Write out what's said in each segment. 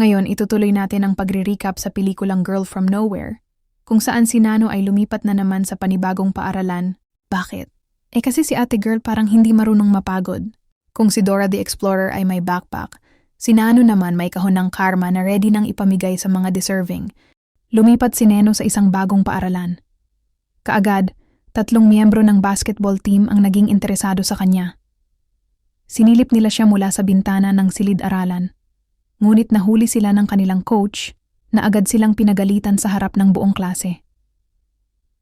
Ngayon, itutuloy natin ang pagre-recap sa pelikulang Girl from Nowhere, kung saan si Nano ay lumipat na naman sa panibagong paaralan. Bakit? Eh kasi si ate girl parang hindi marunong mapagod. Kung si Dora the Explorer ay may backpack, si Nano naman may kahon ng karma na ready nang ipamigay sa mga deserving. Lumipat si Neno sa isang bagong paaralan. Kaagad, tatlong miyembro ng basketball team ang naging interesado sa kanya. Sinilip nila siya mula sa bintana ng silid-aralan. Ngunit nahuli sila ng kanilang coach na agad silang pinagalitan sa harap ng buong klase.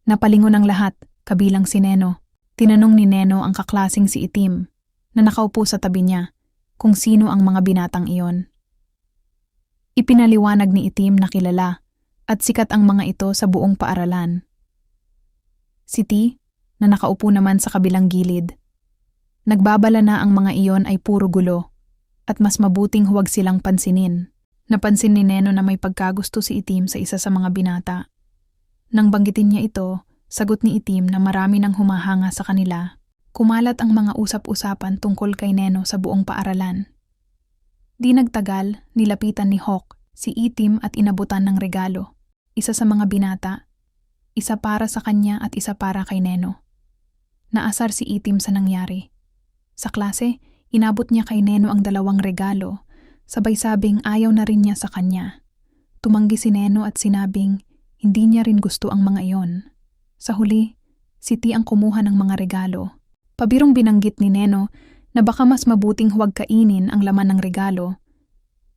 Napalingon ang lahat, kabilang si Neno. Tinanong ni Neno ang kaklasing si Itim, na nakaupo sa tabi niya, kung sino ang mga binatang iyon. Ipinaliwanag ni Itim na kilala at sikat ang mga ito sa buong paaralan. Si T, na nakaupo naman sa kabilang gilid. Nagbabala na ang mga iyon ay puro gulo at mas mabuting huwag silang pansinin. Napansin ni Neno na may pagkagusto si Itim sa isa sa mga binata. Nang banggitin niya ito, sagot ni Itim na marami nang humahanga sa kanila. Kumalat ang mga usap-usapan tungkol kay Neno sa buong paaralan. Di nagtagal, nilapitan ni Hawk si Itim at inabutan ng regalo. Isa sa mga binata, isa para sa kanya at isa para kay Neno. Naasar si Itim sa nangyari. Sa klase, Inabot niya kay Neno ang dalawang regalo, sabay sabing ayaw na rin niya sa kanya. Tumanggi si Neno at sinabing hindi niya rin gusto ang mga iyon. Sa huli, si T ang kumuha ng mga regalo. Pabirong binanggit ni Neno na baka mas mabuting huwag kainin ang laman ng regalo.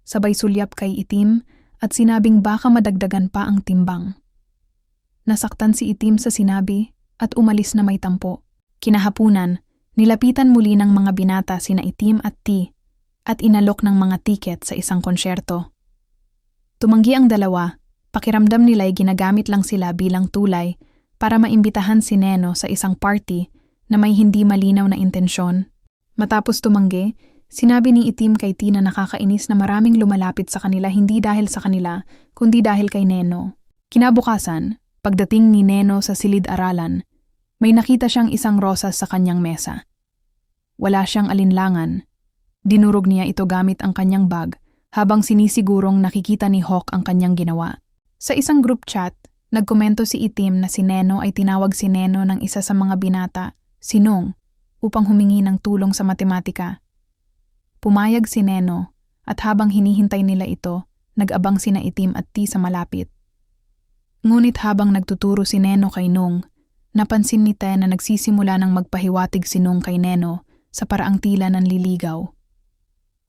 Sabay sulyap kay Itim at sinabing baka madagdagan pa ang timbang. Nasaktan si Itim sa sinabi at umalis na may tampo. Kinahapunan, Nilapitan muli ng mga binata sina Itim at T at inalok ng mga tiket sa isang konsyerto. Tumanggi ang dalawa, pakiramdam nila'y ginagamit lang sila bilang tulay para maimbitahan si Neno sa isang party na may hindi malinaw na intensyon. Matapos tumanggi, sinabi ni Itim kay T na nakakainis na maraming lumalapit sa kanila hindi dahil sa kanila, kundi dahil kay Neno. Kinabukasan, pagdating ni Neno sa silid-aralan, may nakita siyang isang rosas sa kanyang mesa. Wala siyang alinlangan. Dinurog niya ito gamit ang kanyang bag habang sinisigurong nakikita ni Hawk ang kanyang ginawa. Sa isang group chat, nagkomento si Itim na si Neno ay tinawag si Neno ng isa sa mga binata, si Nong, upang humingi ng tulong sa matematika. Pumayag si Neno at habang hinihintay nila ito, nag-abang sina Itim at T sa malapit. Ngunit habang nagtuturo si Neno kay Nong, Napansin ni Te na nagsisimula ng magpahiwatig si Nung kay Neno sa paraang tila ng liligaw.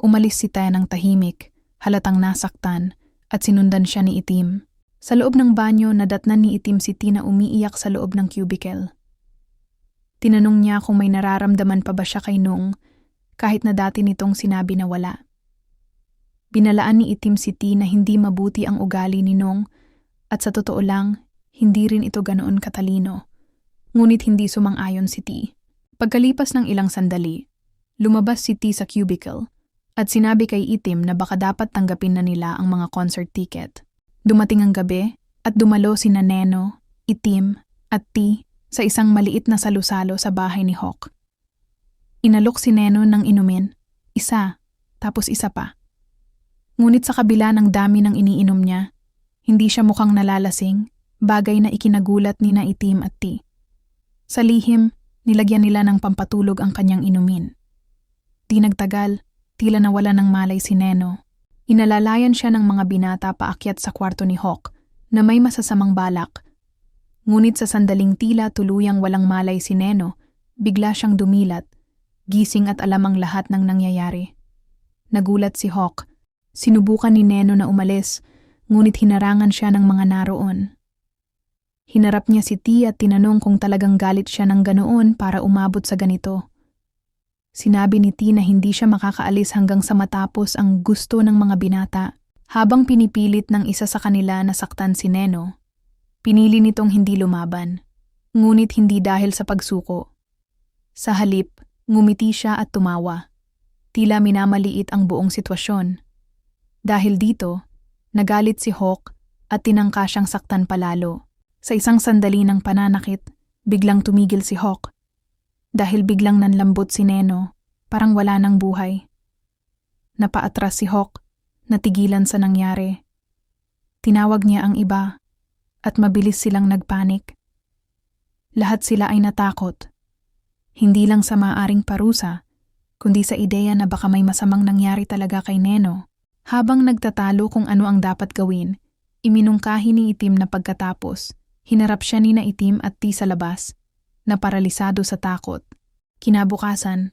Umalis si Te ng tahimik, halatang nasaktan, at sinundan siya ni Itim. Sa loob ng banyo, nadatnan ni Itim si Tina umiiyak sa loob ng cubicle. Tinanong niya kung may nararamdaman pa ba siya kay Nung, kahit na dati nitong sinabi na wala. Binalaan ni Itim si T na hindi mabuti ang ugali ni Nung at sa totoo lang, hindi rin ito ganoon katalino ngunit hindi sumang-ayon si T. Pagkalipas ng ilang sandali, lumabas si T sa cubicle at sinabi kay Itim na baka dapat tanggapin na nila ang mga concert ticket. Dumating ang gabi at dumalo si Neno, Itim at T sa isang maliit na salusalo sa bahay ni Hawk. Inalok si Neno ng inumin, isa, tapos isa pa. Ngunit sa kabila ng dami ng iniinom niya, hindi siya mukhang nalalasing, bagay na ikinagulat ni na Itim at T. Sa lihim, nilagyan nila ng pampatulog ang kanyang inumin. Di nagtagal, tila nawala ng malay si Neno. Inalalayan siya ng mga binata paakyat sa kwarto ni Hawk na may masasamang balak. Ngunit sa sandaling tila tuluyang walang malay si Neno, bigla siyang dumilat, gising at alam ang lahat ng nangyayari. Nagulat si Hawk. Sinubukan ni Neno na umalis, ngunit hinarangan siya ng mga naroon. Hinarap niya si T at tinanong kung talagang galit siya ng ganoon para umabot sa ganito. Sinabi ni T na hindi siya makakaalis hanggang sa matapos ang gusto ng mga binata. Habang pinipilit ng isa sa kanila na saktan si Neno, pinili nitong hindi lumaban, ngunit hindi dahil sa pagsuko. Sa halip, ngumiti siya at tumawa. Tila minamaliit ang buong sitwasyon. Dahil dito, nagalit si Hawk at tinangka siyang saktan palalo. Sa isang sandali ng pananakit, biglang tumigil si Hawk. Dahil biglang nanlambot si Neno, parang wala ng buhay. Napaatras si Hawk, natigilan sa nangyari. Tinawag niya ang iba at mabilis silang nagpanik. Lahat sila ay natakot. Hindi lang sa maaring parusa, kundi sa ideya na baka may masamang nangyari talaga kay Neno. Habang nagtatalo kung ano ang dapat gawin, iminungkahi ni Itim na pagkatapos, hinarap siya ni na Itim at Ti sa labas, na paralisado sa takot. Kinabukasan,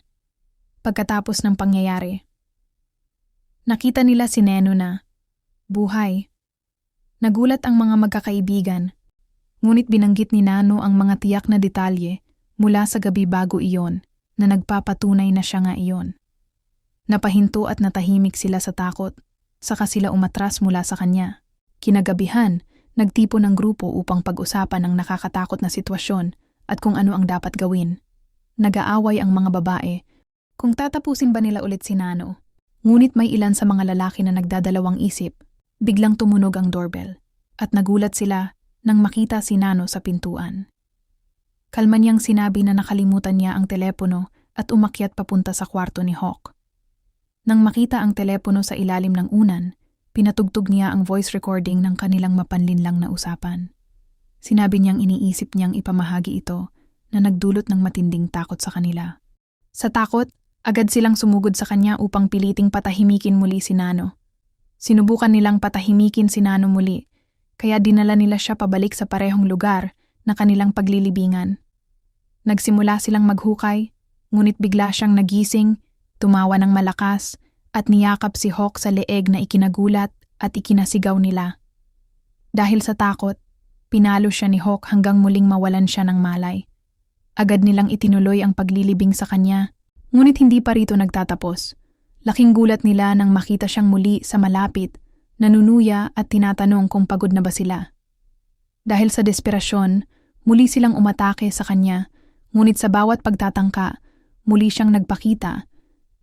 pagkatapos ng pangyayari, nakita nila si Neno na, buhay. Nagulat ang mga magkakaibigan, ngunit binanggit ni Nano ang mga tiyak na detalye mula sa gabi bago iyon na nagpapatunay na siya nga iyon. Napahinto at natahimik sila sa takot, saka sila umatras mula sa kanya. Kinagabihan, nagtipo ng grupo upang pag-usapan ang nakakatakot na sitwasyon at kung ano ang dapat gawin. Nag-aaway ang mga babae kung tatapusin ba nila ulit si Nano. Ngunit may ilan sa mga lalaki na nagdadalawang isip, biglang tumunog ang doorbell at nagulat sila nang makita si Nano sa pintuan. Kalma niyang sinabi na nakalimutan niya ang telepono at umakyat papunta sa kwarto ni Hawk. Nang makita ang telepono sa ilalim ng unan, pinatugtog niya ang voice recording ng kanilang mapanlinlang na usapan. Sinabi niyang iniisip niyang ipamahagi ito na nagdulot ng matinding takot sa kanila. Sa takot, agad silang sumugod sa kanya upang piliting patahimikin muli si Nano. Sinubukan nilang patahimikin si Nano muli, kaya dinala nila siya pabalik sa parehong lugar na kanilang paglilibingan. Nagsimula silang maghukay, ngunit bigla siyang nagising, tumawa ng malakas, at niyakap si Hawk sa leeg na ikinagulat at ikinasigaw nila. Dahil sa takot, pinalo siya ni Hawk hanggang muling mawalan siya ng malay. Agad nilang itinuloy ang paglilibing sa kanya, ngunit hindi pa rito nagtatapos. Laking gulat nila nang makita siyang muli sa malapit, nanunuya at tinatanong kung pagod na ba sila. Dahil sa desperasyon, muli silang umatake sa kanya, ngunit sa bawat pagtatangka, muli siyang nagpakita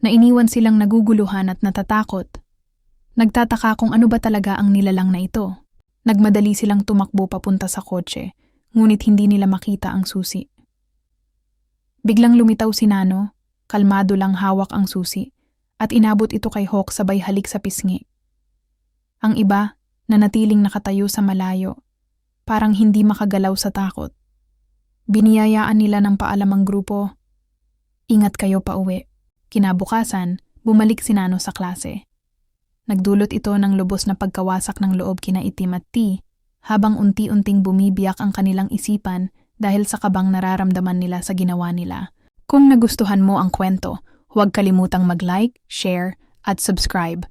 na iniwan silang naguguluhan at natatakot. Nagtataka kung ano ba talaga ang nilalang na ito. Nagmadali silang tumakbo papunta sa kotse, ngunit hindi nila makita ang susi. Biglang lumitaw si Nano, kalmado lang hawak ang susi, at inabot ito kay Hawk sabay halik sa pisngi. Ang iba, nanatiling nakatayo sa malayo, parang hindi makagalaw sa takot. Biniyayaan nila ng paalam ang grupo. Ingat kayo pa uwi. Kinabukasan, bumalik si Nano sa klase. Nagdulot ito ng lubos na pagkawasak ng loob kina Itim at T, habang unti-unting bumibiyak ang kanilang isipan dahil sa kabang nararamdaman nila sa ginawa nila. Kung nagustuhan mo ang kwento, huwag kalimutang mag-like, share, at subscribe